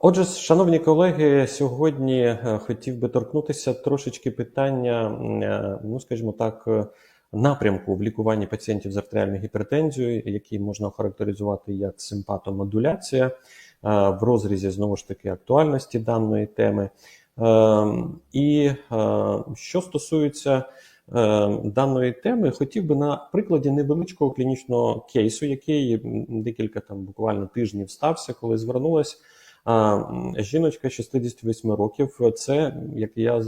Отже, шановні колеги, сьогодні е, хотів би торкнутися трошечки питання, е, ну скажімо так, е, напрямку в лікуванні пацієнтів з артеріальною гіпертензією, який можна охарактеризувати як симпатомодуляція в розрізі знову ж таки актуальності даної теми. І що стосується даної теми, хотів би на прикладі невеличкого клінічного кейсу, який декілька там буквально тижнів стався, коли звернулася жіночка 68 років це як я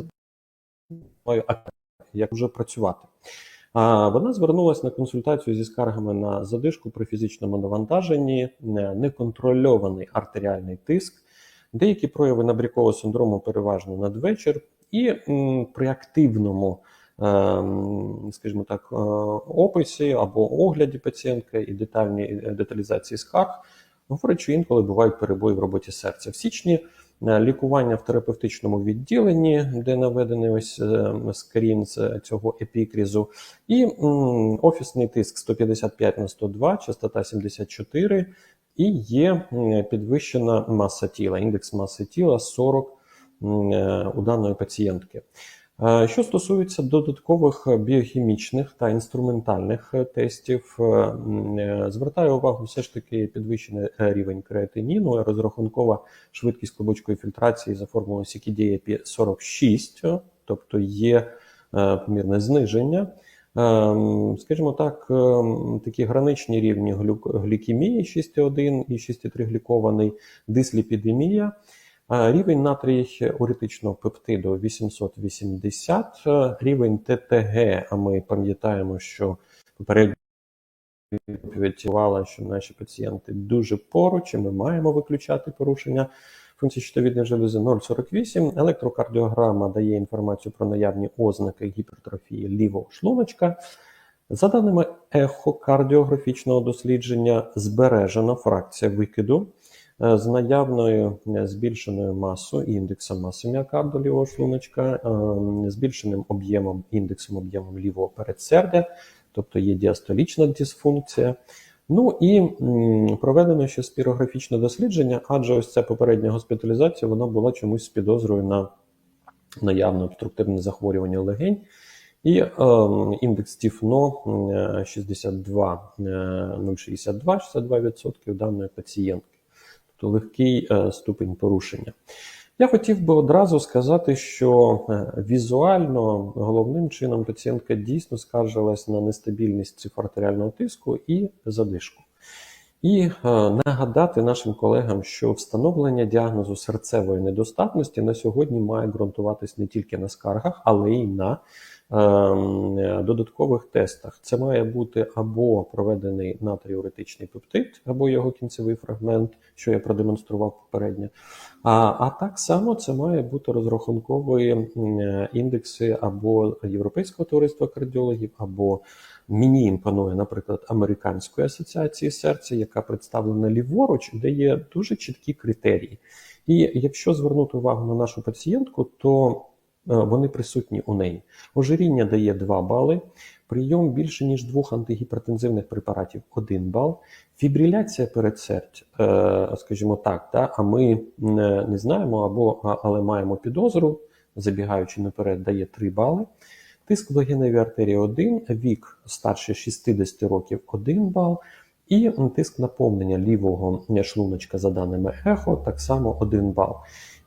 як вже працювати. Вона звернулася на консультацію зі скаргами на задишку при фізичному навантаженні, неконтрольований артеріальний тиск, деякі прояви набрякового синдрому переважно надвечір, і при активному, е, скажімо так, е, описі або огляді пацієнтки і детальній е, деталізації скарг. Говорить, що інколи бувають перебої в роботі серця. В січні е, лікування в терапевтичному відділенні, де наведений ось е, скрін з цього епікрізу, і офісний тиск 155 на 102, частота 74, і є підвищена маса тіла, індекс маси тіла 40 е, у даної пацієнтки. Е, що стосується додаткових біохімічних та інструментальних е, тестів, е, звертаю увагу все ж таки підвищений рівень креатиніну, розрахункова швидкість клубочкової фільтрації за формулою CKD 46, тобто є помірне зниження. Скажімо так, такі граничні рівні глікемії 6,1 і 6,3 глікований, дисліпідемія – Рівень натрій уретичного пептиду 880, рівень ТТГ, а ми пам'ятаємо, що попередньо відповідь що наші пацієнти дуже поруч, і ми маємо виключати порушення функції щитовідної желези 0,48. Електрокардіограма дає інформацію про наявні ознаки гіпертрофії лівого шлуночка. За даними ехокардіографічного дослідження, збережена фракція викиду. Е, з наявною е, збільшеною масою індексом маси міокарду лівого шлуночка, е, збільшеним об'ємом індексом об'ємом лівого передсердя, тобто є діастолічна дисфункція. Ну і проведено ще спірографічне дослідження, адже ось ця попередня госпіталізація вона була чомусь з підозрою на наявне обструктивне захворювання легень. І е, індекс ТІФНО 62 0,62 62% даної пацієнтки тобто легкий е, ступень порушення. Я хотів би одразу сказати, що е, візуально головним чином пацієнтка дійсно скаржилась на нестабільність цифр артеріального тиску і задишку. І е, нагадати нашим колегам, що встановлення діагнозу серцевої недостатності на сьогодні має ґрунтуватись не тільки на скаргах, але й на додаткових тестах. Це має бути або проведений натріуретичний пептид, або його кінцевий фрагмент, що я продемонстрував попередньо. А а так само це має бути розрахункові індекси або Європейського товариства кардіологів, або мені імпонує, наприклад, Американської асоціації серця, яка представлена ліворуч, де є дуже чіткі критерії. І якщо звернути увагу на нашу пацієнтку, то Е, вони присутні у неї. Ожиріння дає 2 бали, прийом більше, ніж двох антигіпертензивних препаратів 1 бал, фібриляція передсердь, е, скажімо так, а ми не знаємо, або, але маємо підозру, забігаючи наперед, дає 3 бали. Тиск в легеневій артерії 1, вік старше 60 років 1 бал. І тиск наповнення лівого шлуночка за даними ехо, так само 1 бал.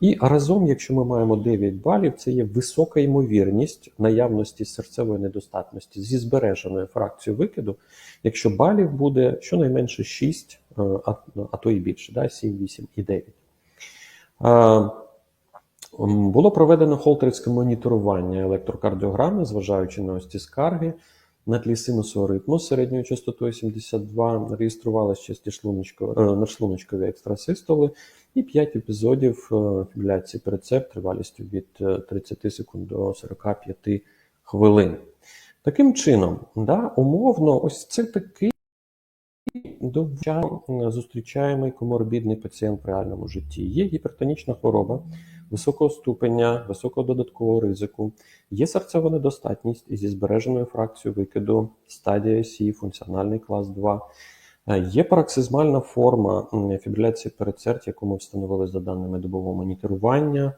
І разом, якщо ми маємо 9 балів, це є висока ймовірність наявності серцевої недостатності зі збереженою фракцією викиду, якщо балів буде щонайменше 6, е, а, то і більше, да, 7, 8 і 9. Було проведено холтерівське моніторування електрокардіограми, зважаючи на ось ці скарги. На тлі синусового ритму з середньою частотою 72 реєструвалися часті шлуночко, екстрасистоли і 5 епізодів е, фібриляції передсеп тривалістю від 30 е, секунд до 45 хвилин. Таким чином, да, умовно, ось це такий довча зустрічаємий коморбідний пацієнт в реальному житті. Є гіпертонічна хвороба високого ступеня, високого додаткового ризику, є серцева недостатність зі збереженою фракцією викиду, стадія Сі, функціональний клас 2. Е, Є пароксизмальна форма фібриляції передсердь, яку ми встановили за даними добового моніторування.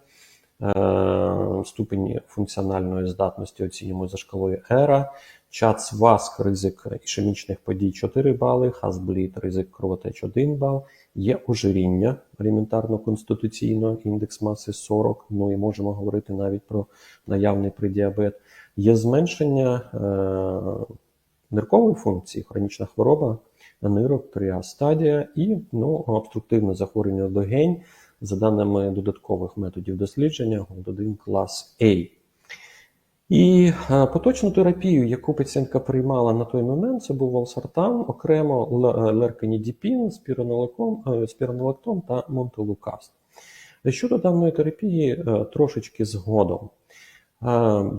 Е, Ступені функціональної здатності оцінюємо за шкалою ЕРА. Час ВАСК, ризик ішемічних подій 4 бали, Хазбліт, ризик кровотеч 1 бал. Є ожиріння елементарно-конституційно, індекс маси 40, ну і можемо говорити навіть про наявний придіабет. Є зменшення е, ниркової функції, хронічна хвороба нирок, тріа стадія і ну, обструктивне захворювання легень за даними додаткових методів дослідження, ГОЛД-1 клас A. І е, поточну терапію, яку пацієнтка приймала на той момент, це був валсартан, окремо е, лерканідіпін, спіронолактон, е, та монтелукаст. Щодо даної терапії, трошечки згодом.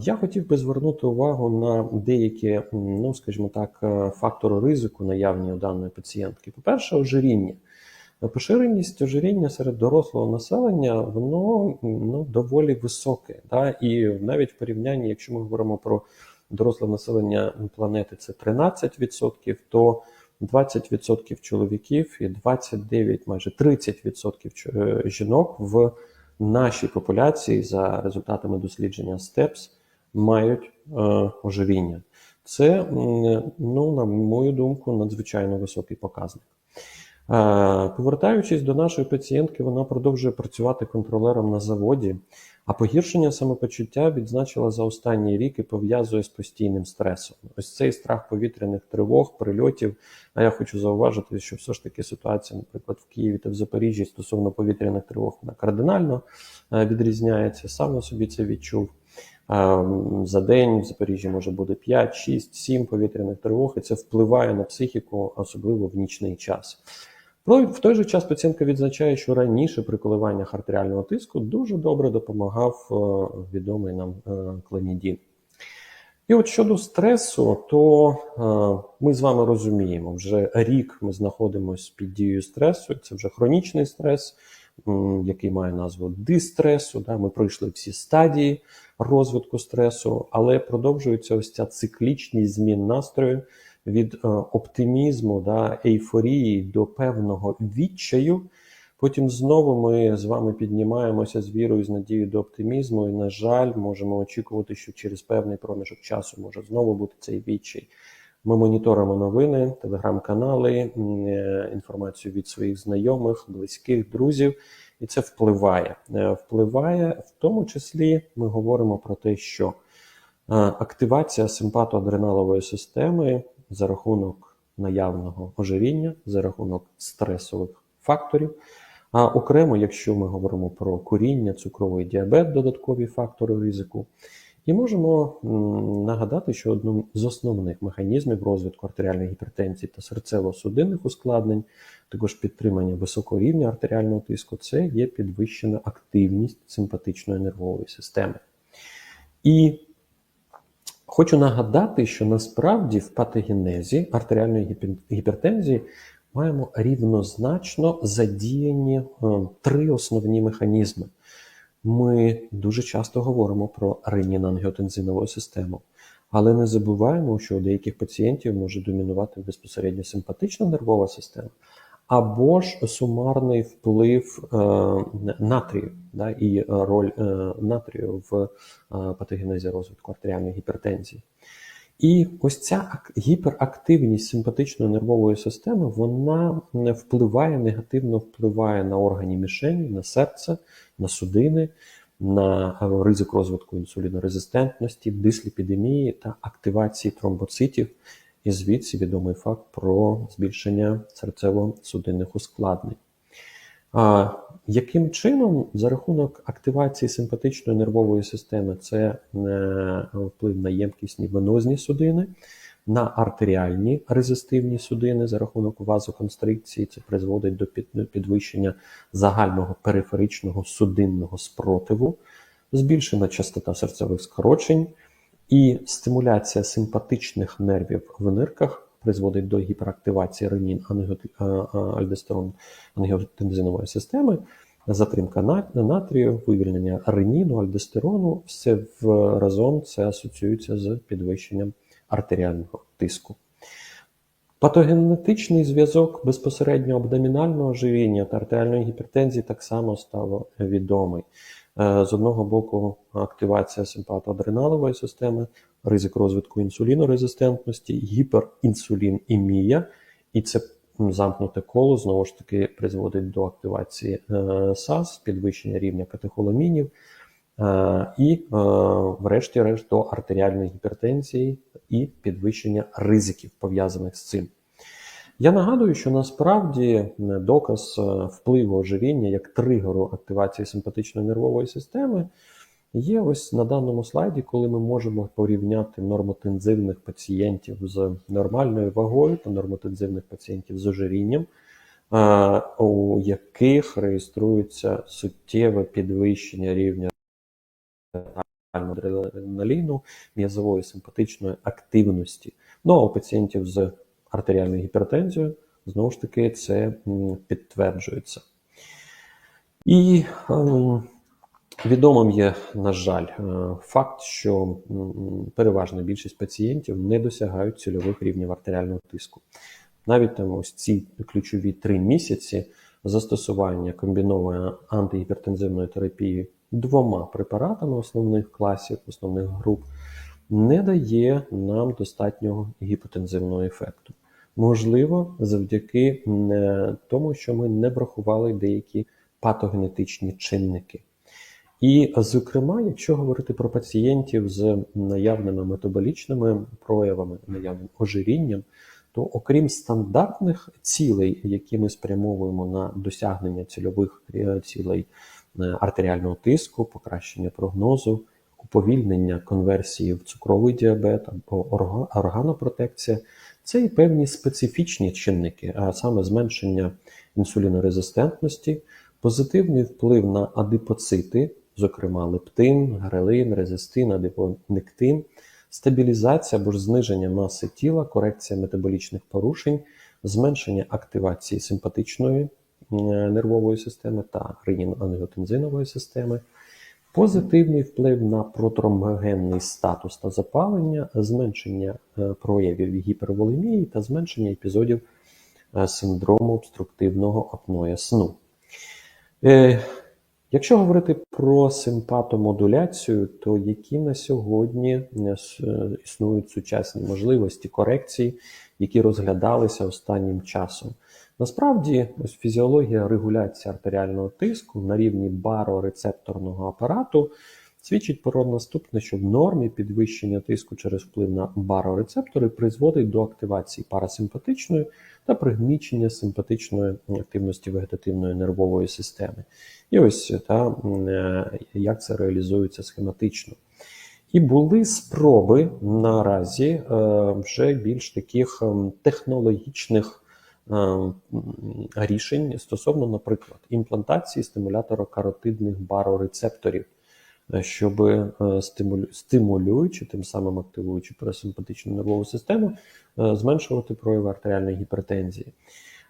Я хотів би звернути увагу на деякі, ну скажімо так, фактори ризику наявні у даної пацієнтки. По-перше, ожиріння. Поширеність ожиріння серед дорослого населення воно ну, доволі високе. Да? І навіть в порівнянні, якщо ми говоримо про доросле населення планети, це 13%, то 20% чоловіків і 29, майже 30% е, жінок в нашій популяції за результатами дослідження СТЕПС мають е, ожиріння. Це, ну, на мою думку, надзвичайно високий показник. Повертаючись до нашої пацієнтки, вона продовжує працювати контролером на заводі, а погіршення самопочуття відзначила за останній рік і пов'язує з постійним стресом. Ось цей страх повітряних тривог, прильотів. А я хочу зауважити, що все ж таки ситуація, наприклад, в Києві та в Запоріжжі стосовно повітряних тривог вона кардинально е, відрізняється. Сам на собі це відчув. Е, За день в Запоріжжі може бути 5, 6, 7 повітряних тривог, і це впливає на психіку, особливо в нічний час. Ну, в той же час пацієнтка відзначає, що раніше при коливаннях артеріального тиску дуже добре допомагав е, відомий нам е, клонідін. І от щодо стресу, то е, ми з вами розуміємо, вже рік ми знаходимося під дією стресу, це вже хронічний стрес, який має назву дистресу. Да? Ми пройшли всі стадії розвитку стресу, але продовжується ось ця циклічність змін настрою від е, оптимізму, да, ейфорії до певного відчаю. Потім знову ми з вами піднімаємося з вірою, з надією до оптимізму, і, на жаль, можемо очікувати, що через певний проміжок часу може знову бути цей відчай. Ми моніторимо новини, телеграм-канали, е, інформацію від своїх знайомих, близьких, друзів, і це впливає. Е, Впливає в тому числі, ми говоримо про те, що активація симпатоадреналової системи за рахунок наявного ожиріння, за рахунок стресових факторів. А окремо, якщо ми говоримо про куріння, цукровий діабет, додаткові фактори ризику. І можемо нагадати, що одним з основних механізмів розвитку артеріальної гіпертензії та серцево-судинних ускладнень, також підтримання високого рівня артеріального тиску, це є підвищена активність симпатичної нервової системи. І хочу нагадати, що насправді в патогенезі артеріальної гіпертензії маємо рівнозначно задіяні е, три основні механізми. Ми дуже часто говоримо про ренін-ангіотензинову систему, але не забуваємо, що у деяких пацієнтів може домінувати безпосередньо симпатична нервова система, або ж сумарний вплив е, натрію да, і роль е, натрію в е, патогенезі розвитку артеріальної гіпертензії. І ось ця гіперактивність симпатичної нервової системи вона впливає, негативно впливає на органи мішені, на серце, на судини, на ризик розвитку інсулінорезистентності, дисліпідемії та активації тромбоцитів. І звідси відомий факт про збільшення серцево-судинних ускладнень. А, яким чином за рахунок активації симпатичної нервової системи це е, вплив на ємкісні венозні судини, на артеріальні резистивні судини за рахунок вазоконстрикції, це призводить до підвищення загального периферичного судинного спротиву, збільшена частота серцевих скорочень і стимуляція симпатичних нервів в нирках призводить до гіперактивації ренін альдестерон ангіотензинової системи, затримка натрію, вивільнення реніну, альдостерону, все разом це асоціюється з підвищенням артеріального тиску. Патогенетичний зв'язок безпосередньо абдомінального ожиріння та артеріальної гіпертензії так само став відомий. Е, З одного боку, активація симпатоадреналової системи, ризик розвитку інсулінорезистентності, гіперінсулінемія, і це замкнуте коло знову ж таки призводить до активації е, САС, підвищення рівня катехоламінів е, і, врешті-решт, до артеріальної гіпертензії і підвищення ризиків пов'язаних з цим. Я нагадую, що насправді е, доказ е, впливу ожиріння як тригеру активації симпатичної нервової системи є ось на даному слайді, коли ми можемо порівняти нормотензивних пацієнтів з нормальною вагою та нормотензивних пацієнтів з ожирінням, е, у яких реєструється суттєве підвищення рівня адреналіну, м'язової симпатичної активності. Ну а у пацієнтів з артеріальною гіпертензією, знову ж таки, це підтверджується. І ем, відомим є, на жаль, е, факт, що переважна більшість пацієнтів не досягають цільових рівнів артеріального тиску. Навіть там ось ці ключові три місяці застосування комбінованої антигіпертензивної терапії двома препаратами основних класів, основних груп не дає нам достатнього гіпотензивного ефекту. Можливо, завдяки е, тому, що ми не врахували деякі патогенетичні чинники. І, зокрема, якщо говорити про пацієнтів з наявними метаболічними проявами, наявним ожирінням, то окрім стандартних цілей, які ми спрямовуємо на досягнення цільових е, цілей е, артеріального тиску, покращення прогнозу, уповільнення конверсії в цукровий діабет або орга- органопротекція, це і певні специфічні чинники, а саме зменшення інсулінорезистентності, позитивний вплив на адипоцити, зокрема лептин, грелин, резистин, адипонектин, стабілізація або ж зниження маси тіла, корекція метаболічних порушень, зменшення активації симпатичної е, нервової системи та ренін-ангіотензинової системи, позитивний вплив на протромгенний статус та запалення, зменшення е, проявів гіперволемії та зменшення епізодів е, синдрому обструктивного апноя сну. Е, Якщо говорити про симпатомодуляцію, то які на сьогодні існують сучасні можливості корекції, які розглядалися останнім часом? Насправді, ось фізіологія регуляції артеріального тиску на рівні барорецепторного апарату свідчить про наступне, що в нормі підвищення тиску через вплив на барорецептори призводить до активації парасимпатичної та пригнічення симпатичної активності вегетативної нервової системи. І ось та, е, як це реалізується схематично. І були спроби наразі е, вже більш таких технологічних рішень стосовно, наприклад, імплантації стимулятора каротидних барорецепторів, е, щоб е, стимулюючи, тим самим активуючи парасимпатичну нервову систему, е, зменшувати прояви артеріальної гіпертензії.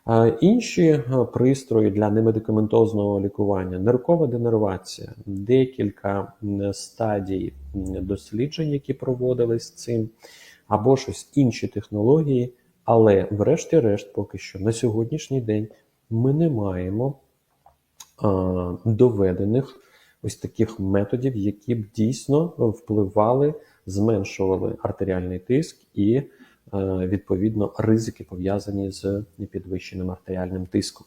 Е, Інші е, пристрої для немедикаментозного лікування, ниркова денервація, декілька стадій досліджень, які проводились цим, або щось інші технології. Але, врешті-решт, поки що на сьогоднішній день ми не маємо е, доведених ось таких методів, які б дійсно впливали, зменшували артеріальний тиск і е, відповідно ризики пов'язані з підвищеним артеріальним тиском.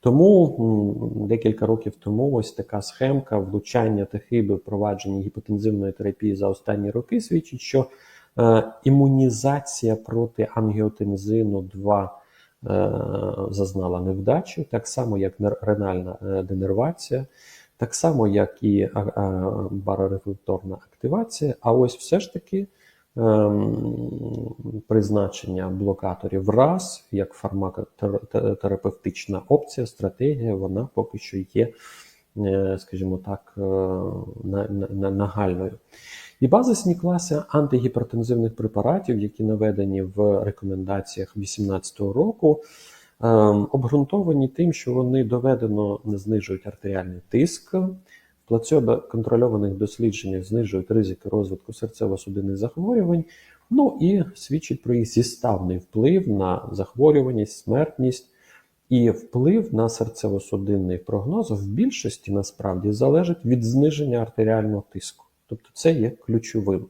Тому декілька років тому ось така схемка влучання та хиби в провадженні гіпотензивної терапії за останні роки свідчить, що імунізація проти ангіотензину 2 е, зазнала невдачі, так само як ренальна е, денервація, так само як і барорефлекторна активація. А ось все ж таки ем, призначення блокаторів РАС як фармакотерапевтична опція, стратегія, вона поки що є, е, скажімо так, е, на- на- на- нагальною. І базисні класи антигіпертензивних препаратів, які наведені в рекомендаціях 2018 року, ем, обґрунтовані тим, що вони доведено не знижують артеріальний тиск, в плацебо контрольованих дослідженнях знижують ризики розвитку серцево-судинних захворювань Ну і свідчить про їх зіставний вплив на захворюваність, смертність і вплив на серцево-судинний прогноз в більшості насправді залежить від зниження артеріального тиску. Тобто це є ключовим.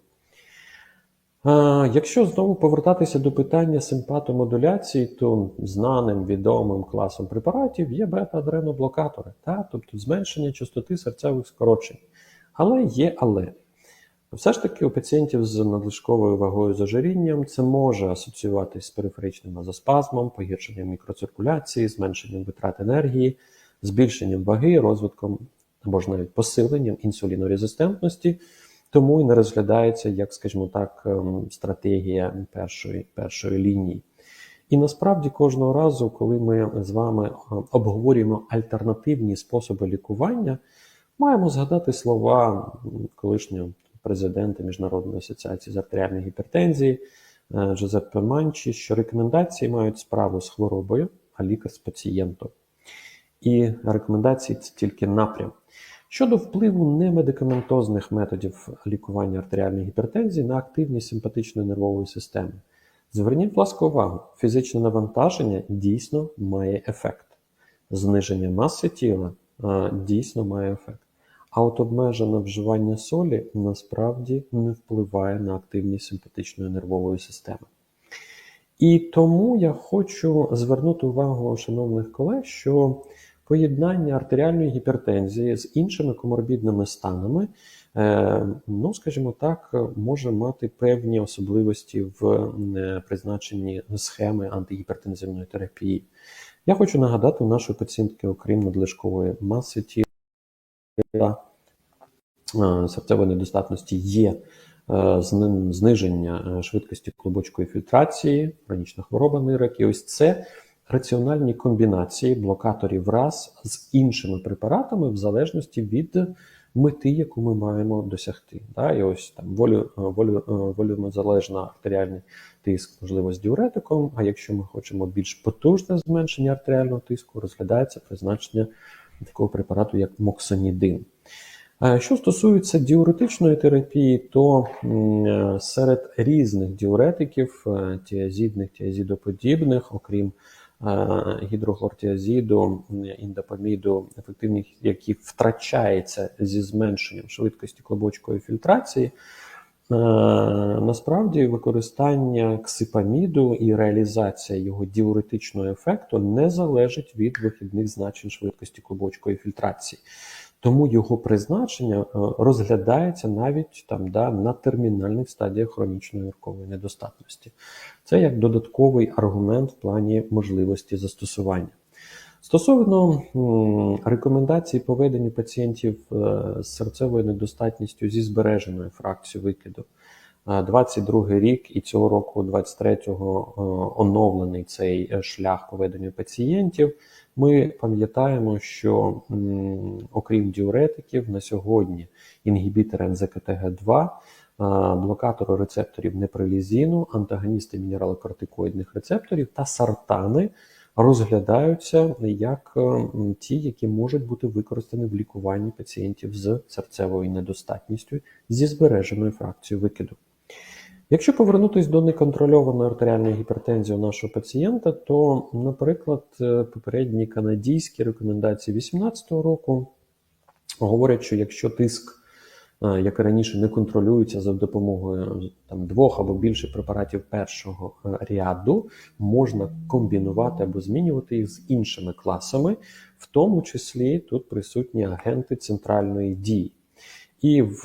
Якщо знову повертатися до питання симпатомодуляції, то знаним відомим класом препаратів є бета-адреноблокатори, та? тобто зменшення частоти серцевих скорочень. Але є але. Все ж таки у пацієнтів з надлишковою вагою з ожирінням це може асоціюватись з периферичним азоспазмом, погіршенням мікроциркуляції, зменшенням витрат енергії, збільшенням ваги, розвитком або ж навіть посиленням інсулінорезистентності, тому і не розглядається як, скажімо так, ем, стратегія першої, першої лінії. І насправді кожного разу, коли ми з вами е, обговорюємо альтернативні способи лікування, маємо згадати слова колишнього президента Міжнародної асоціації з артеріальної гіпертензії е, Джозеппе Манчі, що рекомендації мають справу з хворобою, а лікар з пацієнтом. І рекомендації це тільки напрям. Щодо впливу немедикаментозних методів лікування артеріальної гіпертензії на активність симпатичної нервової системи, зверніть, будь ласка, увагу, фізичне навантаження дійсно має ефект. Зниження маси тіла е, дійсно має ефект. А от обмежене вживання солі насправді не впливає на активність симпатичної нервової системи. І тому я хочу звернути увагу шановних колег, що поєднання артеріальної гіпертензії з іншими коморбідними станами, е, ну, скажімо так, може мати певні особливості в е, призначенні схеми антигіпертензивної терапії. Я хочу нагадати у нашої пацієнтки, окрім надлишкової маси тіла, е, серцевої недостатності є зниження швидкості клубочкової фільтрації, хронічна хвороба нирок. І ось це раціональні комбінації блокаторів РАС з іншими препаратами в залежності від мети, яку ми маємо досягти. Да? І ось там волю, е, волю, е, волюмозалежна артеріальний тиск, можливо, з діуретиком. А якщо ми хочемо більш потужне зменшення артеріального тиску, розглядається призначення такого препарату, як моксонідин. Що стосується діуретичної терапії, то е, серед різних діуретиків, тіазідних, тіазідоподібних, окрім гідрохлортіазіду, м, індопаміду, ефективних, які втрачається зі зменшенням швидкості клубочкової фільтрації, е, насправді використання ксипаміду і реалізація його діуретичного ефекту не залежить від вихідних значень швидкості клубочкової фільтрації. Тому його призначення е, розглядається навіть там да, на термінальних стадіях хронічної ниркової недостатності. Це як додатковий аргумент в плані можливості застосування. Стосовно рекомендацій по веденню пацієнтів е, з серцевою недостатністю зі збереженою фракцією викиду. Е, 22 рік і цього року, 23-го, е, оновлений цей е, шлях по веденню пацієнтів. Ми пам'ятаємо, що м, окрім діуретиків, на сьогодні інгібітори НЗКТГ2, е, блокатори рецепторів неприлізіну, антагоністи мінералокортикоїдних рецепторів та сартани розглядаються як е, ті, які можуть бути використані в лікуванні пацієнтів з серцевою недостатністю зі збереженою фракцією викиду. Якщо повернутися до неконтрольованої артеріальної гіпертензії у нашого пацієнта, то, наприклад, е, попередні канадійські рекомендації 2018 року говорять, що якщо тиск, е, як і раніше, не контролюється за допомогою там, двох або більше препаратів першого е, ряду, можна комбінувати або змінювати їх з іншими класами, в тому числі тут присутні агенти центральної дії. І в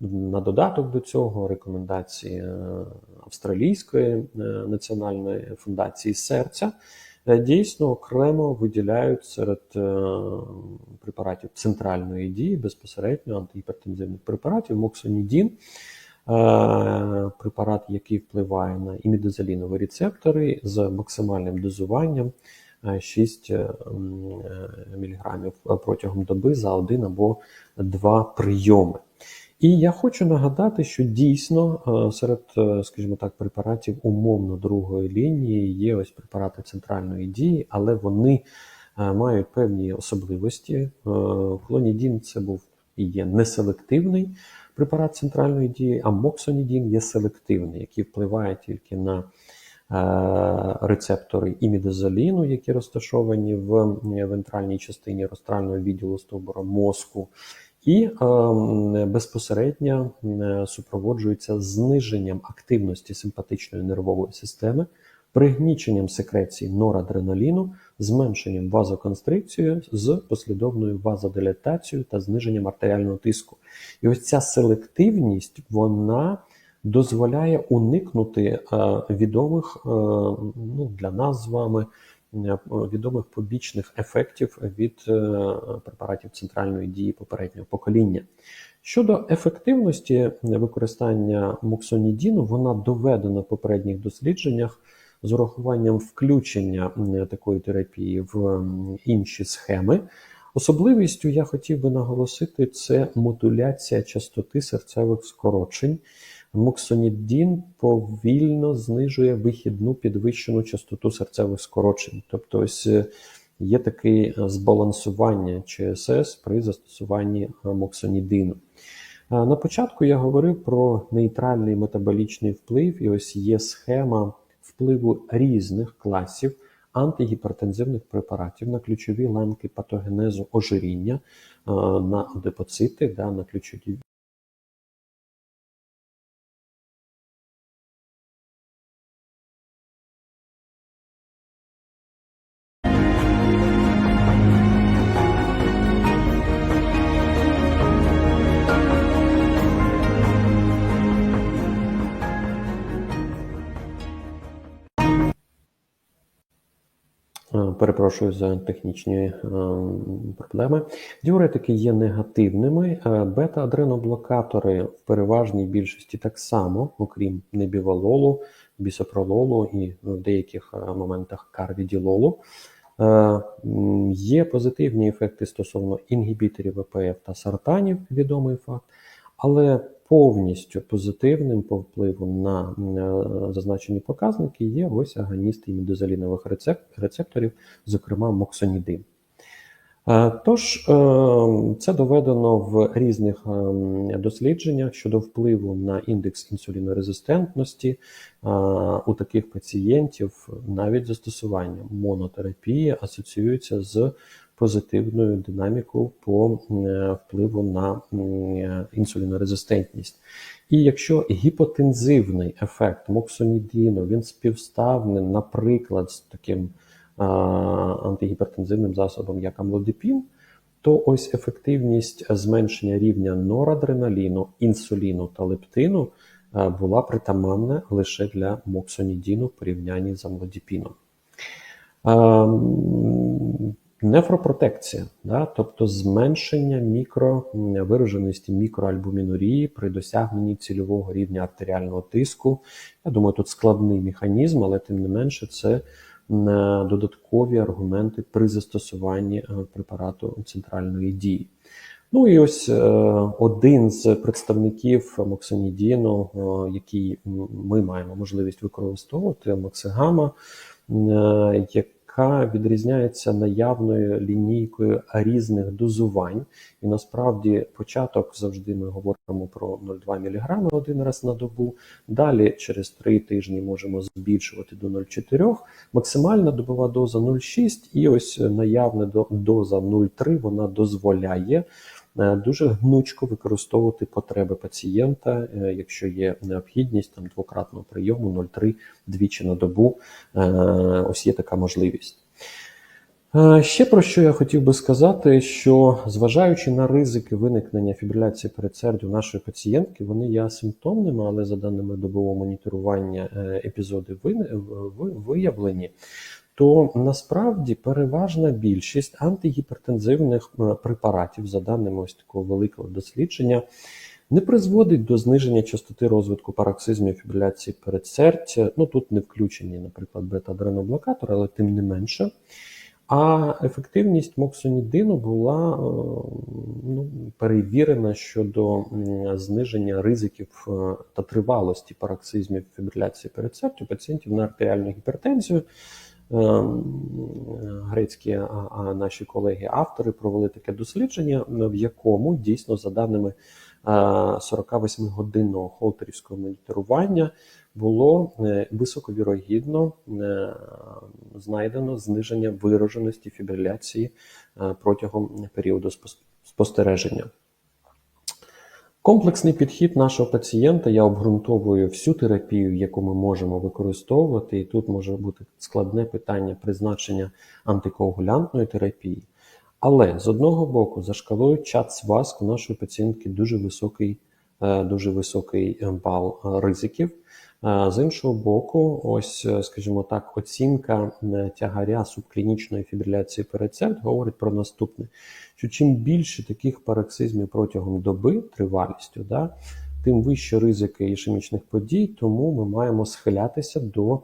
на додаток до цього рекомендації е, Австралійської е, національної фундації серця е, дійсно окремо виділяють серед препаратів центральної дії безпосередньо антигіпертензивних препаратів моксонідін, препарат, який впливає на імідозалінові рецептори з максимальним дозуванням 6 мг протягом доби за один або два прийоми. І я хочу нагадати, що дійсно е, серед, е, скажімо так, препаратів умовно другої лінії є ось препарати центральної дії, але вони е, мають певні особливості. Е, Клонідін це був і є неселективний препарат центральної дії, а моксонідін є селективний, який впливає тільки на е, рецептори імідозоліну, які розташовані в е, вентральній частині розтрального відділу стовбура мозку, і е, безпосередньо е, супроводжується зниженням активності симпатичної нервової системи, пригніченням секреції норадреналіну, зменшенням вазоконстрикції з послідовною вазодилатацією та зниженням артеріального тиску. І ось ця селективність вона дозволяє уникнути е, відомих е, ну, для нас з вами е, відомих побічних ефектів від препаратів центральної дії попереднього покоління. Щодо ефективності використання моксонідіну, вона доведена в попередніх дослідженнях з урахуванням включення такої терапії в інші схеми. Особливістю я хотів би наголосити це модуляція частоти серцевих скорочень. Моксонідін повільно знижує вихідну підвищену частоту серцевих скорочень. Тобто, ось е, є таке е, збалансування ЧСС при застосуванні е, моксонідину. Е, На початку я говорив про нейтральний метаболічний вплив, і ось є схема впливу різних класів антигіпертензивних препаратів на ключові ланки патогенезу ожиріння, на адипоцити, да, на ключові Перепрошую за технічні е, проблеми. Діуретики є негативними. Е, Бета-адреноблокатори в переважній більшості так само, окрім небівалолу, бісопрололу і в деяких е, моментах карвіділолу. Е, Є позитивні ефекти стосовно інгібіторів ВПФ та сартанів, відомий факт, але повністю позитивним по впливу на е, зазначені показники є ось агоністи імідозолінових рецеп- рецепторів, зокрема моксонідин. Е, Тож е, це доведено в різних дослідженнях щодо впливу на індекс інсулінорезистентності у таких пацієнтів навіть застосування монотерапії асоціюється з позитивною динамікою по е, впливу на інсулінорезистентність. І якщо гіпотензивний ефект моксонідіну він співставний, наприклад, з таким антигіпертензивним засобом, як амлодипін, то ось ефективність зменшення рівня норадреналіну, інсуліну та лептину а, була притаманна лише для моксонідіну в порівнянні з амлодипіном. Нефропротекція, да, тобто зменшення мікро вираженості мікроальбумінурії при досягненні цільового рівня артеріального тиску. Я думаю, тут складний механізм, але тим не менше, це додаткові аргументи при застосуванні е, препарату центральної дії. Ну і ось е, один з представників моксонідіну, е, який ми маємо можливість використовувати, Моксигама, е, яка відрізняється наявною лінійкою різних дозувань. І насправді початок завжди ми говоримо про 0,2 мг один раз на добу. Далі через 3 тижні можемо збільшувати до 0,4. Максимальна добова доза 0,6, і ось наявна доза 0,3 вона дозволяє дуже гнучко використовувати потреби пацієнта, е, якщо є необхідність там двократного прийому 0,3 двічі на добу. е, Ось є така можливість. Е, Ще про що я хотів би сказати, що зважаючи на ризики виникнення фібриляції передсердя у нашої пацієнтки, вони є асимптомними, але за даними добового моніторування е, епізоди виявлені, то насправді переважна більшість антигіпертензивних е, препаратів, за даними ось такого великого дослідження, не призводить до зниження частоти розвитку пароксизмів фібриляції передсердя. Ну тут не включені, наприклад, бета-адреноблокатори, але тим не менше. А ефективність моксонідину була е, ну, перевірена щодо зниження ризиків е, та тривалості пароксизмів фібриляції передсердя у пацієнтів на артеріальну гіпертензію. Ем, Грецькі а, наші колеги-автори провели таке дослідження, в якому дійсно, за даними 48-годинного холтерівського моніторування було е, високовірогідно е, знайдено зниження вираженості фібриляції е, протягом періоду спостереження. Комплексний підхід нашого пацієнта я обґрунтовую всю терапію, яку ми можемо використовувати, і тут може бути складне питання призначення антикоагулянтної терапії. Але з одного боку, за шкалою ЧАЦ-ВАСК у нашої пацієнтки дуже високий, е, дуже високий е, бал е, ризиків. З іншого боку, ось, е, скажімо так, оцінка е, тягаря субклінічної фібриляції перецепт говорить про наступне: що чим більше таких пароксизмів протягом доби тривалістю, да, тим вищі ризики ішемічних подій, тому ми маємо схилятися до е,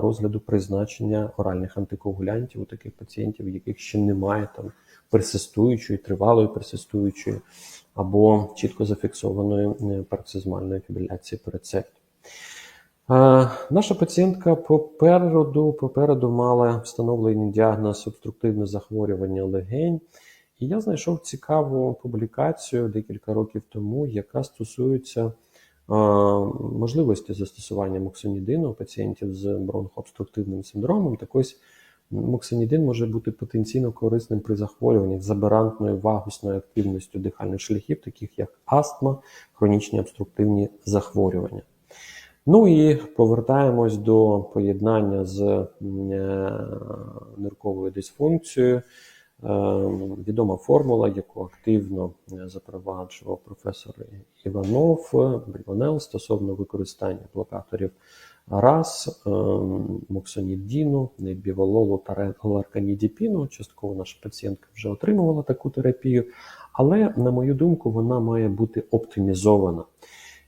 розгляду призначення оральних антикоагулянтів у таких пацієнтів, у яких ще немає там персистуючої, тривалої персистуючої або чітко зафіксованої пароксизмальної фібриляції перецептів. Е, Наша пацієнтка попереду, попереду мала встановлений діагноз обструктивне захворювання легень. І я знайшов цікаву публікацію декілька років тому, яка стосується е, можливості застосування моксонідину у пацієнтів з бронхообструктивним синдромом. Так ось моксонідин може бути потенційно корисним при захворюваннях з аберантною вагусною активністю дихальних шляхів, таких як астма, хронічні обструктивні захворювання. Ну і повертаємось до поєднання з е, нирковою дисфункцією. Е, Відома формула, яку активно е, запроваджував професор Іванов Бріванел стосовно використання блокаторів РАС, моксонідіну, небівололу та ларканідіпіну. Частково наша пацієнтка вже отримувала таку терапію, але, на мою думку, вона має бути оптимізована.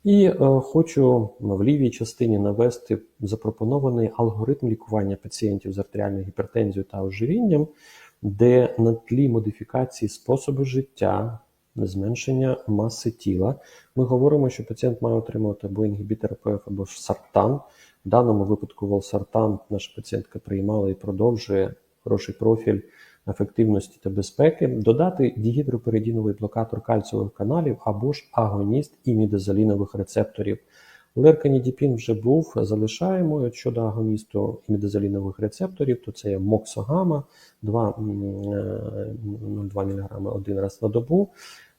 І е, хочу в лівій частині навести запропонований алгоритм лікування пацієнтів з артеріальною гіпертензією та ожирінням, де на тлі модифікації способу життя, зменшення маси тіла, ми говоримо, що пацієнт має отримувати або інгібітор ПФ, або сартан. В даному випадку волсартан наша пацієнтка приймала і продовжує хороший профіль ефективності та безпеки, додати дігідроперидіновий блокатор кальцієвих каналів або ж агоніст імідозалінових рецепторів. Лерканідіпін вже був, залишаємо. Щодо агоністу імідозалінових рецепторів, то це є моксогама 2, е, 0,2 мг один раз на добу.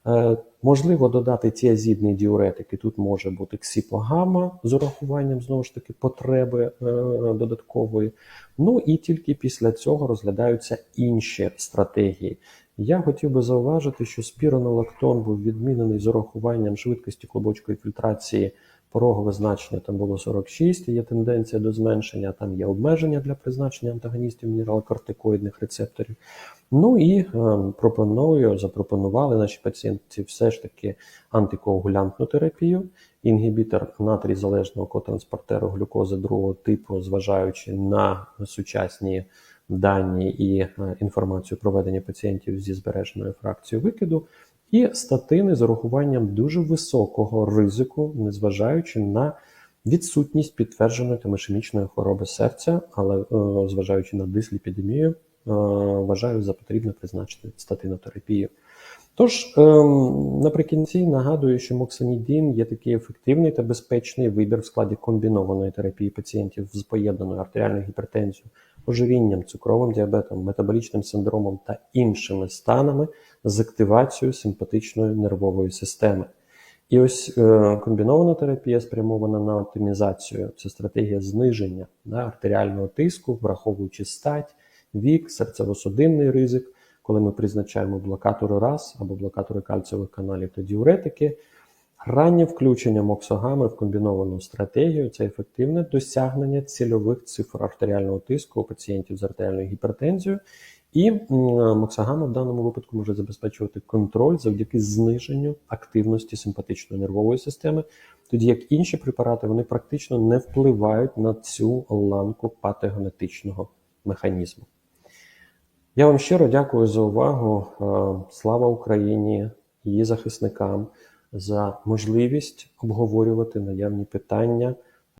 Е, Можливо додати тіазідний діуретик, і тут може бути ксіплогама з урахуванням знову ж таки потреби е, додаткової. Ну і тільки після цього розглядаються інші стратегії. Я хотів би зауважити, що спіронолактон був відмінений з урахуванням швидкості клубочкової фільтрації. Порогове значення там було 46, є тенденція до зменшення, там є обмеження для призначення антагоністів мінералокортикоїдних рецепторів. Ну і е, пропоную, запропонували наші пацієнтці все ж таки антикоагулянтну терапію, інгібітор натрій залежного котранспортеру глюкози другого типу, зважаючи на сучасні дані і е, інформацію про ведення пацієнтів зі збереженою фракцією викиду, і статини з урахуванням дуже високого ризику, незважаючи на відсутність підтвердженої томошемічної хвороби серця, але е, зважаючи на дисліпідемію, е, вважаю за потрібне призначити статинотерапію. Тож ем, наприкінці нагадую, що моксанідін є такий ефективний та безпечний вибір в складі комбінованої терапії пацієнтів з поєднаною артеріальною гіпертензією, ожирінням, цукровим діабетом, метаболічним синдромом та іншими станами з активацією симпатичної нервової системи. І ось е, комбінована терапія спрямована на оптимізацію. Це стратегія зниження да, артеріального тиску, враховуючи стать, вік, серцево-судинний ризик, коли ми призначаємо блокатори РАС або блокатори кальцієвих каналів та діуретики. Раннє включення моксогами в комбіновану стратегію це ефективне досягнення цільових цифр артеріального тиску у пацієнтів з артеріальною гіпертензією. І м, моксогама в даному випадку може забезпечувати контроль завдяки зниженню активності симпатичної нервової системи, тоді як інші препарати вони практично не впливають на цю ланку патогенетичного механізму. Я вам щиро дякую за увагу. Е, Слава Україні, її захисникам за можливість обговорювати наявні питання